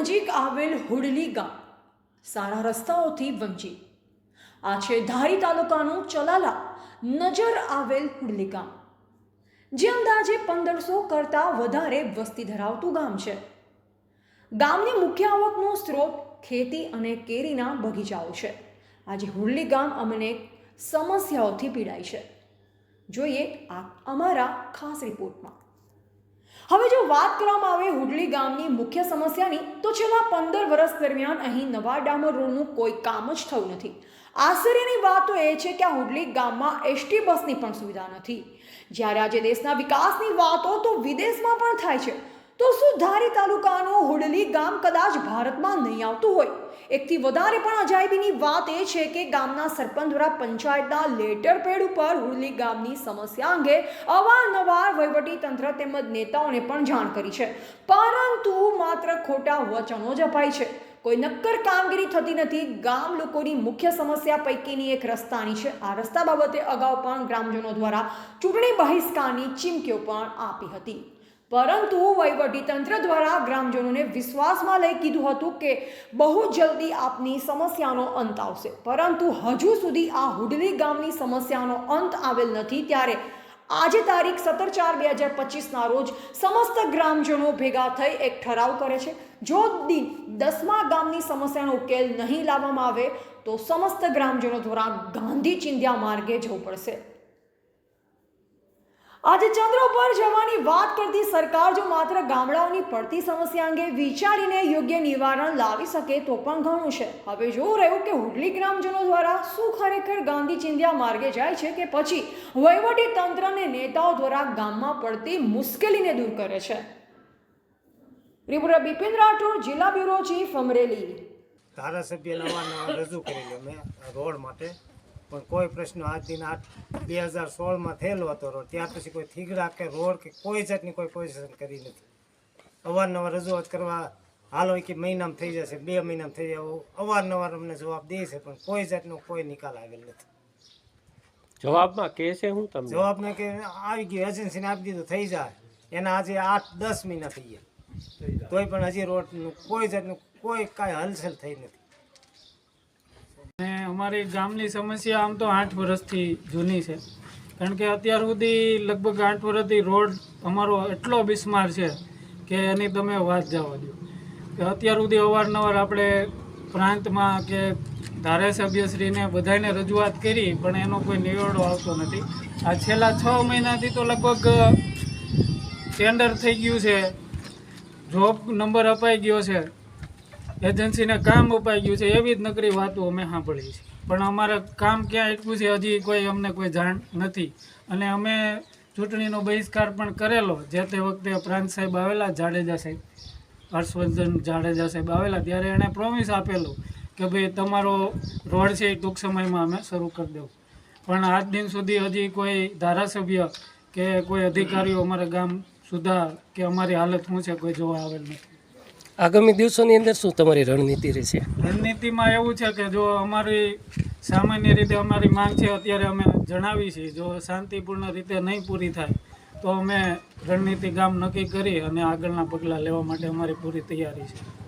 નજીક આવેલ હુડલી ગામ. સારા રસ્તાઓથી વંચિત આ છે ધારી તાલુકાનું ચલાલા નજર આવેલ હુડલી ગામ. જે અંદાજે પંદરસો કરતાં વધારે વસ્તી ધરાવતું ગામ છે. ગામની મુખ્ય આવકનો સ્ત્રોત ખેતી અને કેરીના બગીચાઓ છે. આજે હુડલી ગામ અમને સમસ્યાઓથી પીડાય છે. જોઈએ આ અમારા ખાસ રિપોર્ટમાં. હવે જો વાત કરવામાં આવે હુડલી ગામની મુખ્ય સમસ્યાની, તો છેલ્લા પંદર વર્ષ દરમિયાન અહીં નવા ડામર રોડનું કોઈ કામ જ થયું નથી. આશ્ચર્યની વાત તો એ છે કે આ હુડલી ગામમાં એસટી બસની પણ સુવિધા નથી. જ્યારે આજે દેશના વિકાસની વાતો તો વિદેશમાં પણ થાય છે. તો શું ધારી તાલુકાનું હુડલી ગામ કદાચ ભારતમાં નહીં આવતું હોય. એકથી વધારે પણ અજાયબીની વાત એ છે કે ગામના સરપંચ દ્વારા પંચાયતના લેટર પેડ ઉપર હુડલી ગામની સમસ્યા અંગે અવારનવાર વહીવટી તંત્ર તેમજ નેતાઓને પણ જાણ કરી છે. પરંતુ માત્ર ખોટા વચનો જ અપાય છે. કોઈ નક્કર કામગીરી થતી નથી. ગામ લોકોની મુખ્ય સમસ્યા પૈકીની એક રસ્તાની છે. આ રસ્તા બાબતે અગાઉ પણ ગ્રામજનો દ્વારા ચૂંટણી બહિષ્કારની ચીમકીઓ પણ આપી હતી. પરંતુ વહીવટી તંત્ર દ્વારા ગ્રામજનોને વિશ્વાસમાં લઈ કીધું હતું કે બહુ જલ્દી આપની સમસ્યાનો અંત આવશે. પરંતુ હજુ સુધી આ હુડલી ગામની સમસ્યાનો અંત આવેલ નથી. ત્યારે આજે તારીખ સત્તર ચાર બે હજાર પચીસના રોજ સમસ્ત ગ્રામજનો ભેગા થઈ એક ઠરાવ કરે છે. જો દિન દસમા ગામની સમસ્યાનો ઉકેલ નહીં લાવવામાં આવે તો સમસ્ત ગ્રામજનો દ્વારા ગાંધી ચિંધ્યા માર્ગે જવું પડશે. આજે ચંદ્ર ઉપર જવાની વાત કરતી સરકાર જો માત્ર ગામડાઓની પડતી સમસ્યા અંગે વિચારીને યોગ્ય નિવારણ લાવી શકે તો પણ ઘણું છે. હવે જોવું રહ્યું કે હુડલી ગ્રામજનો દ્વારા શું ખરેખર ગાંધી ચિંધ્યા માર્ગે જાય છે કે પછી વહીવટી તંત્ર અને નેતાઓ દ્વારા ગામમાં પડતી મુશ્કેલીને દૂર કરે છે. રિપોર્ટર બિપિન રાઠોડ, જિલ્લા બ્યુરો ચીફ અમરેલી. ધારાસભ્ય નવા રજૂ કરેલી. અમે રોડ માટે પણ કોઈ પ્રશ્ન આજ દિન આઠ બે હજાર સોળમાં થયેલો હતો રોડ. ત્યાર પછી કોઈ થીગડા કે રોડ કે કોઈ જાતની કોઈ પોઝિશન કરી નથી. અવારનવાર રજૂઆત કરવા હાલો કે મહિનામાં થઈ જશે બે મહિનામાં થઈ જાય અવારનવાર અમને જવાબ દે છે પણ કોઈ જાતનો કોઈ નિકાલ આવેલ નથી. જવાબમાં કે છે હું તમને? જવાબને કે આવી ગયું એજન્સીને આપી દીધું થઈ જાય. એના આજે આઠ દસ મહિના થઈ ગયા. તોય પણ હજી રોડનું કોઈ જાતનું કોઈ કાંઈ હલચલ થઈ નથી. અને અમારી ગામની સમસ્યા આમ તો આઠ વર્ષથી જૂની છે. કારણ કે અત્યાર સુધી લગભગ આઠ વર્ષથી રોડ અમારો એટલો બિસ્માર છે કે એની તમે વાત જવા દો કે અત્યાર સુધી અવારનવાર આપણે પ્રાંતમાં કે ધારાસભ્યશ્રીને બધાને રજૂઆત કરી, પણ એનો કોઈ નિવેડો આવતો નથી. આ છેલ્લા છ મહિનાથી તો લગભગ ટેન્ડર થઈ ગયું છે. જોબ નંબર અપાઈ ગયો છે. એજન્સીને કામ અપાઈ ગયું છે, એવી જ નકરી વાતો અમે સાંભળી છે પણ અમારે કામ ક્યાં એટલું છે, હજી કોઈ અમને કોઈ જાણ નથી. અને અમે ચૂંટણીનો બહિષ્કાર પણ કરેલો, જે તે વખતે પ્રાંત સાહેબ આવેલા, જાડેજા સાહેબ, હર્ષવર્ધન જાડેજા સાહેબ આવેલા, ત્યારે એણે પ્રોમિસ આપેલું કે ભાઈ તમારો રોડ છે, એ ટૂંક સમયમાં અમે શરૂ કરી દઉં પણ આજ દિન સુધી હજી કોઈ ધારાસભ્ય કે કોઈ અધિકારીઓ અમારા ગામ સુધા કે અમારી હાલત શું છે, કોઈ જોવા આવેલ નથી. આગામી દિવસોની અંદર શું તમારી રણનીતિ રહેશે? રણનીતિમાં એવું છે કે જો અમારી સામાન્ય રીતે અમારી માંગ છે, અત્યારે અમે જણાવી છીએ, જો શાંતિપૂર્ણ રીતે નહીં પૂરી થાય, તો અમે રણનીતિ ગામ નક્કી કરી અને આગળના પગલાં લેવા માટે અમારી પૂરી તૈયારી છે.